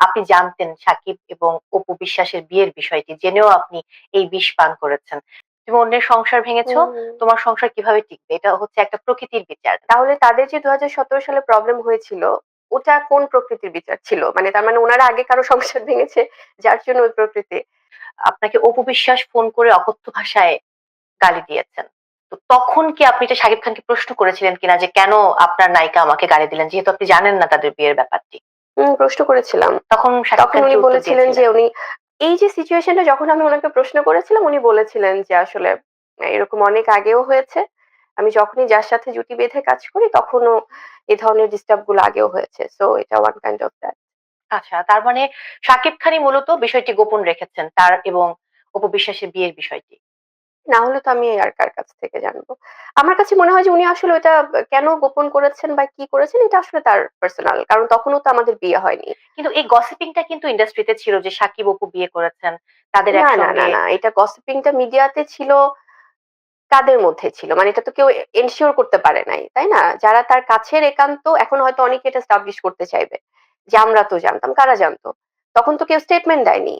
আপনি জানতেন সাকিব এবং অপু বিশ্বাসের বিয়ের বিষয়টি জেনেও আপনি এই বিষ পান করেছেন। তুমি অন্যের সংসার ভেঙেছো তোমার সংসার কীভাবে টিকবে? এটা হচ্ছে একটা প্রকৃতির বিচার। তাহলে তাদের যে দু হাজার সতেরো সালে প্রবলেম হয়েছিল ওটা কোন প্রকৃতির বিচার ছিল? মানে তার মানে ওনারা আগে কারও সংসার ভেঙেছে যার জন্য ওই প্রকৃতি? আপনাকে অপু বিশ্বাস ফোন করে অকথ্য ভাষায় গালি দিয়েছেন। তো তখন কি আপনি এটা শাকিব খানকে প্রশ্ন করেছিলেন কিনা যে কেন আপনার নায়িকা আমাকে গালি দিলেন যেহেতু আপনি জানেন না তাদের বিয়ের ব্যাপারটি? প্রশ্ন করেছিলাম। তখন তখন উনি বলেছিলেন যে উনি এই যে সিচুয়েশনটা যখন আমি ওনাকে প্রশ্ন করেছিলাম উনি বলেছিলেন যে আসলে এরকম অনেক আগেও হয়েছে। আমি যখনই যার সাথে জুটি বেঁধে কাজ করি তখনও এ ধরনের ডিস্টার্বগুলো আগেও হয়েছে। সো এটা ওয়ান কাইন্ড অফ দ্যাট আচ্ছা তার মানে সাকিব খানই মূলত বিষয়টি গোপন রেখেছেন তার এবং উপবিশ্বাসের বিয়ের বিষয়টি। না হলে তো আমি আর কার কাছ থেকে জানব? আমার কাছে মনে হয় যে উনি আসলে ওটা কেন গোপন করেছেন বা কি করেছেন এটা আসলে তার পার্সোনাল কারণ তখনও তো আমাদের বিয়ে হয়নি। কিন্তু এই গসিপিংটা কিন্তু ইন্ডাস্ট্রিতে ছিল যে সাকিব অপু বিয়ে করেছেন তাদের না না না না এটা গসিপিংটা মিডিয়াতে ছিল কাদের মধ্যে ছিল? মানে এটা তো কেউ এনশিওর করতে পারে নাই তাই না? যারা তার কাছের একান্ত এখন হয়তো অনেকে এটা স্টাবলিশ করতে চাইবে যে আমরা তো জানতাম কারা জানতো? তখন তো কেউ স্টেটমেন্ট দেয়নি।